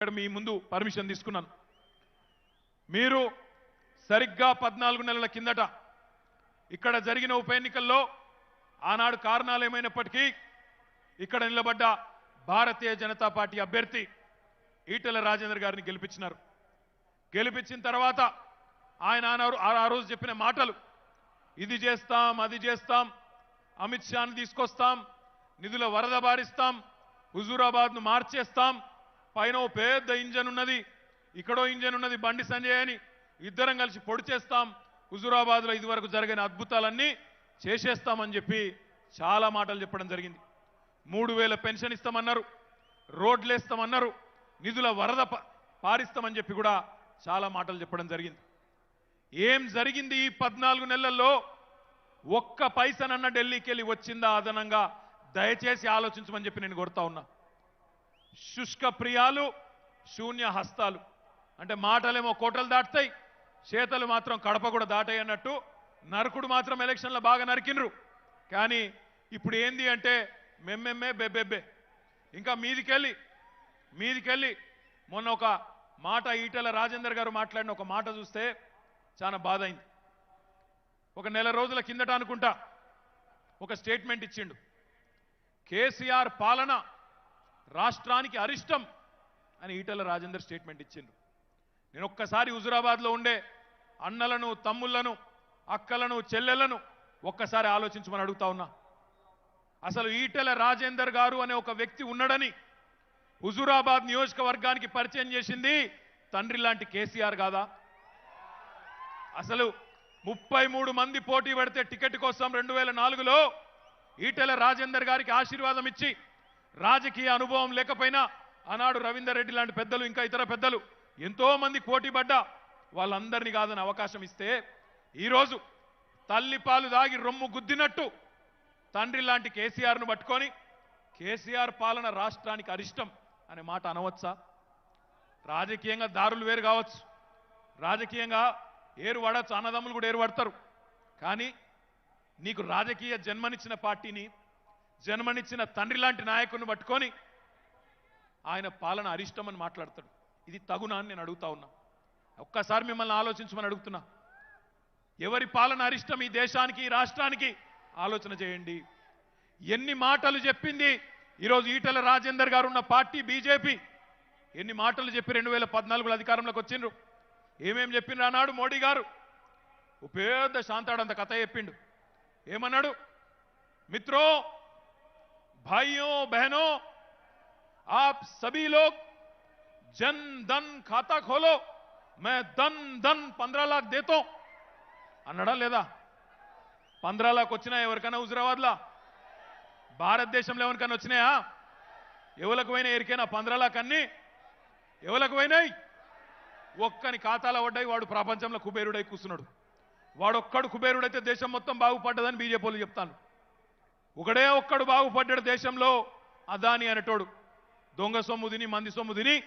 ఇక్కడ మీ ముందు పర్మిషన్ తీసుకున్నాను. మీరు సరిగ్గా పద్నాలుగు నెలల కిందట ఇక్కడ జరిగిన ఉప ఎన్నికల్లో ఆనాడు కారణాలు ఏమైనప్పటికీ ఇక్కడ నిలబడ్డ భారతీయ జనతా పార్టీ అభ్యర్థి ఈటెల రాజేందర్ గారిని గెలిపించినారు. గెలిపించిన తర్వాత ఆయన ఆనారు ఆ రోజు చెప్పిన మాటలు ఇది చేస్తాం అది చేస్తాం అమిత్ షాను తీసుకొస్తాం నిధుల వరద బారిస్తాం హుజూరాబాద్ను మార్చేస్తాం పైన ఓ పెద్ద ఇంజన్ ఉన్నది. ఇక్కడో ఇంజన్ ఉన్నది. బండి సంజయ్ అని ఇద్దరం కలిసి పొడి చేస్తాం. హుజురాబాద్లో ఇదివరకు జరిగిన అద్భుతాలన్నీ చేసేస్తామని చెప్పి చాలా మాటలు చెప్పడం జరిగింది. మూడు వేల పెన్షన్ ఇస్తామన్నారు. రోడ్లు వేస్తామన్నారు. నిధుల వరద పారిస్తామని చెప్పి కూడా చాలా మాటలు చెప్పడం జరిగింది. ఏం జరిగింది ఈ పద్నాలుగు నెలల్లో? ఒక్క పైసనన్న ఢిల్లీకి వెళ్ళి వచ్చిందా అదనంగా? దయచేసి ఆలోచించమని చెప్పి నేను కోరుతా ఉన్నా. శుష్క ప్రియాలు శూన్య హస్తాలు. అంటే మాటలేమో కోటలు దాటుతాయి చేతలు మాత్రం కడప కూడా దాటాయి అన్నట్టు నరకుడు మాత్రం ఎలక్షన్లో బాగా నరికినరు కానీ ఇప్పుడు ఏంది అంటే మెమ్మెమ్మే బెబ్బెబ్బే. ఇంకా మీదికెళ్ళి మీదికెళ్ళి మొన్న ఒక మాట ఈటల రాజేందర్ గారు మాట్లాడిన ఒక మాట చూస్తే చాలా బాధ అయింది ఒక నెల రోజుల కిందట అనుకుంటా ఒక స్టేట్మెంట్ ఇచ్చిండు. కేసీఆర్ పాలన రాష్ట్రానికి అరిష్టం అని ఈటెల రాజేందర్ స్టేట్మెంట్ ఇచ్చిండు నేను ఒక్కసారి హుజురాబాద్లో ఉండే అన్నలను తమ్ముళ్ళను అక్కలను చెల్లెలను ఒక్కసారి ఆలోచించమని అడుగుతా ఉన్నా. అసలు ఈటెల రాజేందర్ గారు అనే ఒక వ్యక్తి ఉన్నాడని హుజూరాబాద్ నియోజకవర్గానికి పరిచయం చేసింది తండ్రి లాంటి కేసీఆర్ కాదా? అసలు ముప్పై మూడు మంది పోటీ పెడితే టికెట్ కోసం రెండు వేల నాలుగులో ఈటెల రాజేందర్ గారికి ఆశీర్వాదం ఇచ్చి రాజకీయ అనుభవం లేకపోయినా ఆనాడు రవీందర్ రెడ్డి లాంటి పెద్దలు ఇంకా ఇతర పెద్దలు ఎంతో మంది పోటీ పడ్డా వాళ్ళందరినీ కాదని అవకాశం ఇస్తే ఈరోజు తల్లి పాలు దాగి రొమ్ము గుద్దినట్టు తండ్రి లాంటి కేసీఆర్ను పట్టుకొని కేసీఆర్ పాలన రాష్ట్రానికి అరిష్టం అనే మాట అనవచ్చా? రాజకీయంగా దారులు వేరు కావచ్చు. రాజకీయంగా ఏరు పడచ్చు అన్నదమ్ములు కూడా ఏరు పడతారు కానీ నీకు రాజకీయ జన్మనిచ్చిన పార్టీని జన్మనిచ్చిన తండ్రి లాంటి నాయకుడిని పట్టుకొని ఆయన పాలన అరిష్టమని మాట్లాడతాడు. ఇది తగునా అని నేను అడుగుతా ఉన్నా. ఒక్కసారి మిమ్మల్ని ఆలోచించమని అడుగుతున్నా. ఎవరి పాలన అరిష్టం ఈ దేశానికి ఈ రాష్ట్రానికి? ఆలోచన చేయండి. ఎన్ని మాటలు చెప్పింది ఈరోజు ఈటెల రాజేందర్ గారు ఉన్న పార్టీ బీజేపీ? ఎన్ని మాటలు చెప్పి రెండు వేల పద్నాలుగులో అధికారంలోకి వచ్చిండ్రు? ఏమేం చెప్పిండ్రు అన్నాడు మోడీ గారు? ఓ పెద్ద శాంతాడంత కథ చెప్పిండు. ఏమన్నాడు? మిత్రో भाइयों बहनों आप सभी लोग जन धन खाता खोलो। मैं धन धन पंद्रह लाख देता అన్నాడా లేదా పంద్రా లాక్ వచ్చినా ఎవరికైనా హుజరాబాద్లా భారతదేశంలో ఎవరికైనా వచ్చినాయా ఎవరికి పోయినా ఎరికైనా పంద్రా లాక్ అన్ని ఎవరికి పోయినాయి ఒక్కని ఖాతాల పడ్డాయి వాడు ప్రపంచంలో కుబేరుడై కూర్చున్నాడు వాడొక్కడు కుబేరుడైతే దేశం మొత్తం బాగుపడ్డదని బీజేపీలు చెప్తాను ఒకడే ఒక్కడు బాగుపడ్డాడు దేశంలో అదాని అనేటోడు. దొంగ సొమ్ము తిని మంది సొమ్ము తిని